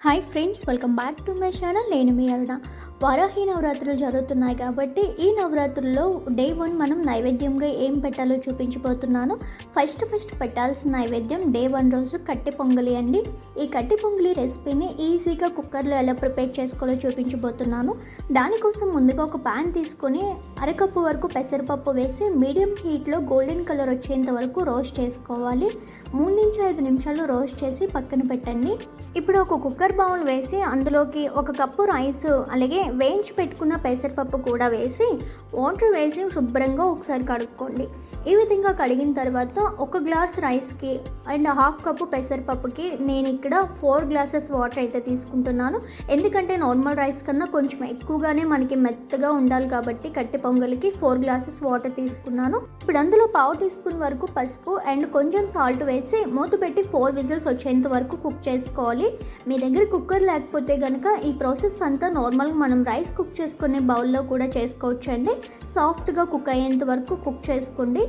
Hi friends welcome back to my channel నేను మీ అరుణ. వరాహి నవరాత్రులు జరుగుతున్నాయి కాబట్టి ఈ నవరాత్రుల్లో డే వన్ మనం నైవేద్యంగా ఏం పెట్టాలో చూపించిపోతున్నాను ఫస్ట్ ఫస్ట్ పెట్టాల్సిన నైవేద్యం డే వన్ రోజు కట్టి పొంగలి అండి. ఈ కట్టి పొంగలి రెసిపీని ఈజీగా కుక్కర్లో ఎలా ప్రిపేర్ చేసుకోవాలో చూపించబోతున్నాను. దానికోసం ముందుగా ఒక ప్యాన్ తీసుకొని అరకప్పు వరకు పెసరపప్పు వేసి మీడియం హీట్లో గోల్డెన్ కలర్ వచ్చేంత వరకు రోస్ట్ చేసుకోవాలి. మూడు నుంచి ఐదు నిమిషాలు రోస్ట్ చేసి పక్కన పెట్టండి. ఇప్పుడు ఒక కుక్కర్ బౌల్ వేసి అందులోకి ఒక కప్పు రైస్ అలాగే వేయించి పెట్టుకున్న పెసరపప్పు కూడా వేసి వాటర్ వేసి శుభ్రంగా ఒకసారి కడుక్కోండి. ఈ విధంగా కడిగిన తర్వాత ఒక గ్లాస్ రైస్కి అండ్ హాఫ్ కప్పు పెసరపప్పుకి నేను ఇక్కడ ఫోర్ గ్లాసెస్ వాటర్ అయితే తీసుకుంటున్నాను. ఎందుకంటే నార్మల్ రైస్ కన్నా కొంచెం ఎక్కువగానే మనకి మెత్తగా ఉండాలి కాబట్టి కట్టె పొంగలికి ఫోర్ గ్లాసెస్ వాటర్ తీసుకున్నాను. ఇప్పుడు అందులో పావు టీ స్పూన్ వరకు పసుపు అండ్ కొంచెం సాల్ట్ వేసి మూత పెట్టి ఫోర్ విజిల్స్ వచ్చేంత వరకు కుక్ చేసుకోవాలి. మీ దగ్గర కుక్కర్ లేకపోతే కనుక ఈ ప్రాసెస్ అంతా నార్మల్గా మనం రైస్ కుక్ చేసుకునే బౌల్లో కూడా చేసుకోవచ్చండి. సాఫ్ట్గా కుక్ అయ్యేంత వరకు కుక్ చేసుకోండి.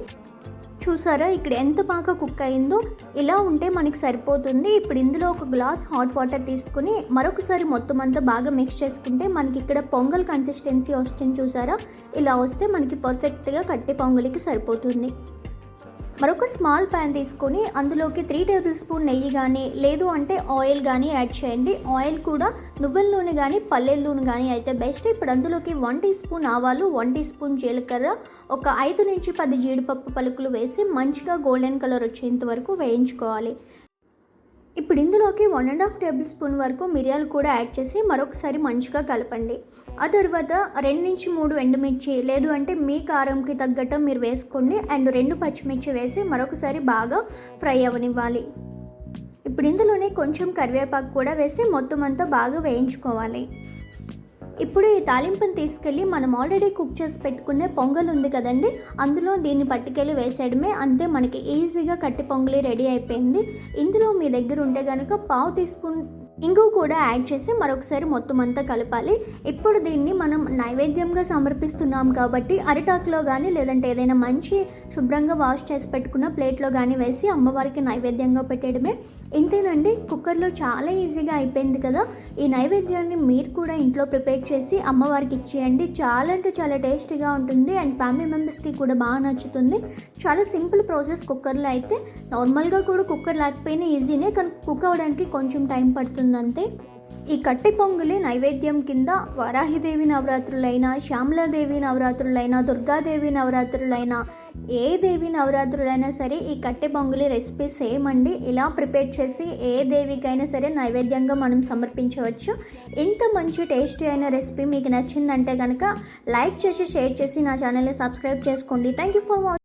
చూసారా? ఇక్కడ ఎంత బాగా కుక్ అయిందో. ఇలా ఉంటే మనకి సరిపోతుంది. ఇప్పుడు ఇందులో ఒక గ్లాస్ హాట్ వాటర్ తీసుకుని మరొకసారి మొత్తం అంతా బాగా మిక్స్ చేసుకుంటే మనకి ఇక్కడ పొంగల్ కన్సిస్టెన్సీ వస్తుంది చూసారా? ఇలా వస్తే మనకి పర్ఫెక్ట్గా కట్టి పొంగలికి సరిపోతుంది. మరొక స్మాల్ ప్యాన్ తీసుకొని అందులోకి త్రీ టేబుల్ స్పూన్ నెయ్యి కానీ లేదు అంటే ఆయిల్ కానీ యాడ్ చేయండి. ఆయిల్ కూడా నువ్వుల నూనె కానీ పల్లెల నూనె కానీ అయితే బెస్ట్ ఇప్పుడు అందులోకి వన్ టీ స్పూన్ ఆవాలు వన్ టీ స్పూన్ జీలకర్ర ఒక ఐదు నుంచి పది జీడిపప్పు పలుకులు వేసి మంచిగా గోల్డెన్ కలర్ వచ్చేంత వరకు వేయించుకోవాలి. ఇప్పుడు ఇందులోకి one and half tablespoon వరకు మిరియాలు కూడా యాడ్ చేసి మరొకసారి మంచిగా కలపండి. ఆ తర్వాత రెండు నుంచి మూడు ఎండుమిర్చి లేదు అంటే మీ కారంకి తగ్గట్టు మీరు వేసుకోండి. అండ్ రెండు పచ్చిమిర్చి వేసి మరొకసారి బాగా ఫ్రై అవ్వనివ్వాలి ఇప్పుడు ఇందులోనే కొంచెం కరివేపాకు కూడా వేసి మొత్తం అంతా బాగా వేయించుకోవాలి. ఇప్పుడు ఈ తాలింపుని తీసుకెళ్ళి మనం ఆల్రెడీ కుక్ చేసి పెట్టుకునే పొంగల్ ఉంది కదండి అందులో దీన్ని పట్టుకెళ్ళి వేసేయడమే. అంతే మనకి ఈజీగా కట్టి పొంగలి రెడీ అయిపోయింది. ఇందులో మీ దగ్గర ఉంటే కనుక పావు టీ స్పూన్ ఇంగు కూడా యాడ్ చేసి మరొకసారి మొత్తం అంతా కలపాలి. ఇప్పుడు దీన్ని మనం నైవేద్యంగా సమర్పిస్తున్నాం కాబట్టి అరిటాకులో కానీ లేదంటే ఏదైనా మంచి శుభ్రంగా వాష్ చేసి పెట్టుకున్న ప్లేట్లో కానీ వేసి అమ్మవారికి నైవేద్యంగా పెట్టడమే ఇంతేనండి కుక్కర్లో చాలా ఈజీగా అయిపోయింది కదా. ఈ నైవేద్యాన్ని మీరు కూడా ఇంట్లో ప్రిపేర్ చేసి అమ్మవారికి ఇచ్చేయండి. చాలా అంటే చాలా టేస్టీగా ఉంటుంది అండ్ ఫ్యామిలీ మెంబర్స్కి కూడా బాగా నచ్చుతుంది. చాలా సింపుల్ ప్రాసెస్ కుక్కర్లో అయితే. నార్మల్గా కూడా కుక్కర్ లేకపోయినా ఈజీనే కానీ కుక్ అవ్వడానికి కొంచెం టైం పడుతుంది. అంతే ఈ కట్టె పొంగులి నైవేద్యం కింద వరాహిదేవి నవరాత్రులైనా శ్యామలాదేవి నవరాత్రులైనా దుర్గాదేవి నవరాత్రులైనా ఏ దేవి నవరాత్రులైనా సరే ఈ కట్టె పొంగులి రెసిపీ సేమ్ అండి. ఇలా ప్రిపేర్ చేసి ఏ దేవికైనా సరే నైవేద్యంగా మనం సమర్పించవచ్చు. ఇంత మంచి టేస్టీ అయిన రెసిపీ మీకు నచ్చిందంటే కనుక లైక్ చేసి షేర్ చేసి నా ఛానల్ని సబ్స్క్రైబ్ చేసుకోండి. Thank you for watching